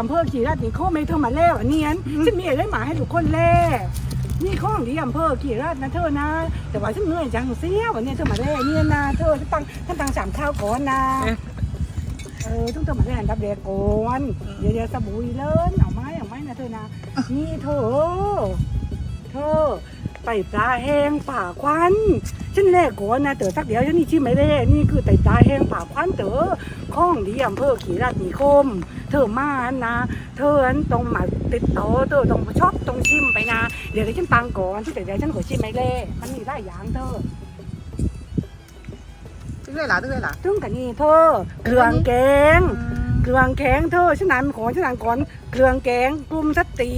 อำเภอขี่ราชนิโคมไม่เธอมาเล่วอันเนียนฉันมีอะไรหมาให้ทุกคนเล่นี่ข้องดีอำเภอขี่ราชนะเธอนะ แต่ว่าฉันเหนื่อยจังเสียวันนี้เธอมาเล่เนี่ยนะเธอฉันตังฉันตังสามข้าวก่อนนะเออต้องเธอมาเล่อันดับแรกก่อนเดี๋ยวเดี๋ยวสบู่เลินเอาไม้เอาไม้นะเธอนะนี่เธอเธอ ไต่ปลาแห้งป่าควันฉันแลกก่อนนะเต๋อสักเดี๋ยวฉันนี่ชิมไม่ได้นี่คือไต่ปลาแห้งป่าควันเต๋อข้องดีอำเภอขีราชนิคม เธอมานะ เธออันต้องมาติดต่อเธอต้องชอบต้องชิมไปนะ เดี๋ยวฉันตังก่อนที่แต่เดี๋ยวฉันขอชิมไม่เล่มันมีหลายอย่างเธอตึ้งเลยล่ะตึ้งเลยล่ะถึงกันนี่เธอเครื่องแกงเครื่องแกงเธอฉันนั้นขอฉันนั้นก่อนเครื่องแกงกลุ่มสตรี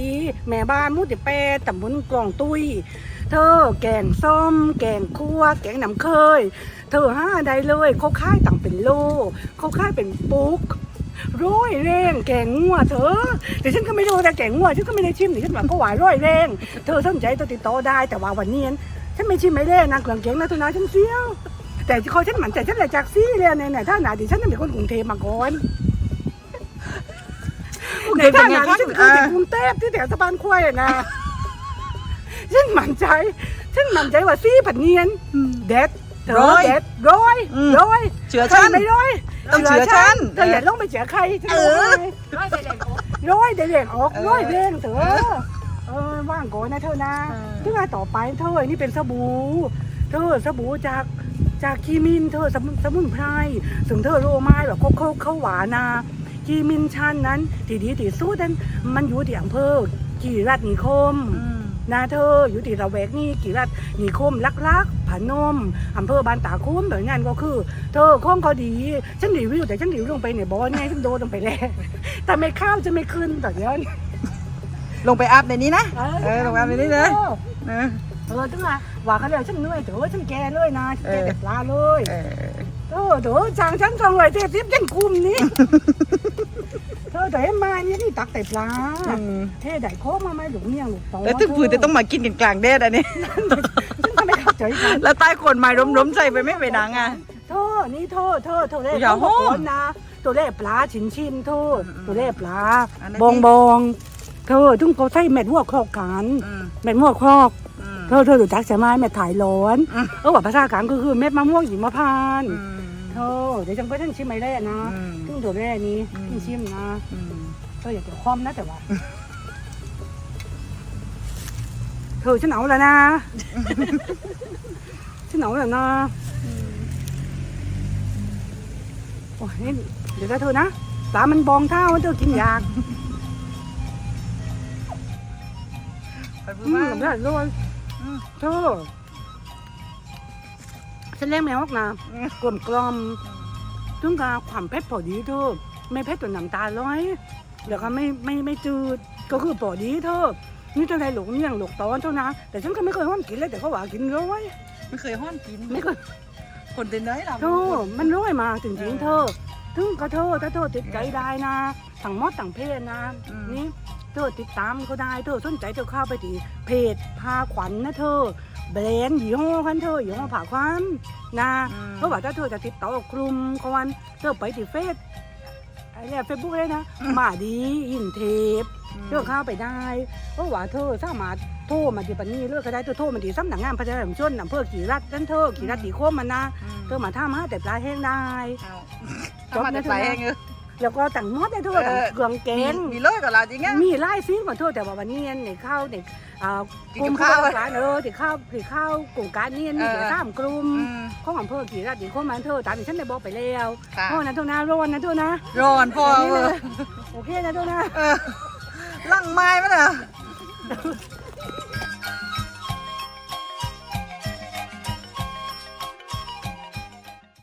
แม่บ้านมุดแปรตำบลกล่องตุ้ย เธอแกงส้ม แกงคั่ว แกงน้ำเคย เธอห้าได้เลยเขาค่ายต่างเป็นโลเขาค่ายเป็นปุ๊กร้อยแรงแกงงัวเธอแต่ฉันก็ไม่รู้แต่แกงงัวฉันก็ไม่ได้ชิมนี่ฉันว่าก็หวานร้อยแรงเธอสนใจตัวติดต่อได้แต่ว่าวันนี้ฉันไม่ชิมไม่ได้นะเครื่องแกงนะเธอนะฉันเสียว แต่ที่เขาฉันหมั่นใจฉันเลยจากซี่เลยเนี่ยเนี่ยถ้าหนาดิฉันเป็นคนกรุงเทพมาก่อนในท่าหนาดิฉันคือเด็กกรุงเทพที่แถวสะพานควายอะนะ ฉันหมั่นใจ ฉันหมั่นใจว่าซี่ผัดเนียนเด็ดเธร้ออยเด็ดร้อยอืมร้อยเชื่อฉันไม่ร้อยต้องเชื่อฉันเธออย่าลงไปเชื่อใครฉันเอบอกอให้ร้อยเด็ดออกเออร้อยเด้งเถเออะอเออว่างก่อนนะเธอนะเออ ถึงงานต่อไปเธอนี่เป็นสบู่เธอสบู่จากจากคีมินเธอสมุนสมุนไพรถึงเธอรู้ไหมแบบเขาเขาเขาหวานนะคีมินชันนั้นที่ดีที่สุดนั้นมันอยู่ที่อำเภอกีรัตนิคม นะเธออยู่ที่ระแวกนี่กีรัตนิคมลักลักผานมอำเภอบ้านตาคุ้มแบบนั้นก็คือ เธอข้องก็ดี ฉันรีวิวแต่ฉันรีวิวลงไปในบอลไงฉันโดนลงไปแล้วแต่ไม่ข้าวจะไม่ขึ้นแต่เดี๋ยวนี้ลงไปอัพในนี้นะเออลงไปในนี้นะเออเออถึงอะว่าเขาเลยฉันเหนื่อยเถอะฉันแก่เลยนะฉันแก่เออแต่ปลาเลยเออเออเถอะจางฉันสองร้อยเจ็ดสิบยังคุมนี่เธอแต่มาเนี่ยนี่ ตักแต่ปลาอืมเท่ได้โค้งมาไหมหลุมเนี่ยหลุมโตแล้วถึงผืนจะต้องมากินกันกลางแดดอันนี้ฉันก็ไม่เข้าใจกันแล้วใต้โคนไม้ล้มๆใส่ไปไม่ไปนังอะเธอนี่เธอเธอเธอเล่อย่าเขาบอกห้องก่อนนะตัวเล่ปลาชินชินเธออืมตัวเล่ปลาอันนั้นบองบองเธอถึงเขาใส่เม็ดหัวครอกกันอืมเม็ดหัวครอกอืมเธอเธอรู้จักใช่ไหมเม็ดถ่ายร้อนอืมเออว่าภาษากลางก็คือเม็ดมะม่วงหิมพานต์อืมเธอเดี๋ยวจังก็ฉันชิมไม่ได้นะอืมซึ่งตัวแรกนี้อืมฉันชิมนะอืมเธออย่าเกี่ยวข้อมนะแต่ว่า เธอฉันเอาแล้วนะ ฉันเอาแล้วนะโอ้ยนี่เดี๋ยวนะเธอนะปลามันบองเท่าเธอกินยากไปพูอืดมว่ากับได้ด้วยอืมเธอฉันเลี้ยงแมวออกนะอืมกลมกลอมๆถึงกับความเผ็ดพอดีเธอไม่เผ็ดจนน้ำตาร้อย แล้วก็ไม่ไม่ไม่จืดก็คือพอดีเธอนี่จะได้หลงเลี่ยงหลงตอนเท่านะ แต่ฉันก็ไม่เคยห้ามกินเลยแต่เขาว่ากินร้อยไม่เคยห้อนกินไม่เคยคนเดินได้หรอเธอมันร้อยมาจริงๆเธอถึงก็เธอถ้าเธอติดใจได้นะสั่งมอดสั่งเพศนะนี่เธอติดตามเขาได้เธอสนใจเธอเข้าไปที่เพจพาขวัญนะเธอแบรนด์ยี่ห้อคันเธอยี่ห้อผ่าขวัญนะเพราะว่าถ้าเธอจะติดต่อกลุ่มก่อนเธอไปที่เฟซ อะไรเฟซบุ๊กเลยนะมาดีอินเทปเธอเข้าไปได้เพราะว่าเธอสามารถโทรมาที่ปันนี้เลือกก็ได้เธอโทรมาที่สำนักงานพัฒนาชุมชนอำเภอขีรัตนั่นเธอขีรัตตีโคมมันนะเธอมาท่ามาแต่ปลาแห้งได้จบนะไปเองเออ แล้วก็ต่างมอดได้เธอต่างเออเครื่องแกงมีเลยกับเราจริงอะมีไล่ซีกว่าเธอแต่ว่าวันนี้ในข้าวในอ่ากินกับข้าวกลุ่มการเออที่ข้าวที่ข้าวกลุ่มการเนี่ยมีเออแต่สามกลุ่มอืมของอำเภอขีรัตตีโคมมันเธอตามที่ฉันได้บอกไปแล้วค่ะโอ้นะเธอนะร้อนนะเธอนะร้อนพอนี่เอเลอยโอเคนะเธอนะเออลั่งไม้มั้ยเหรอ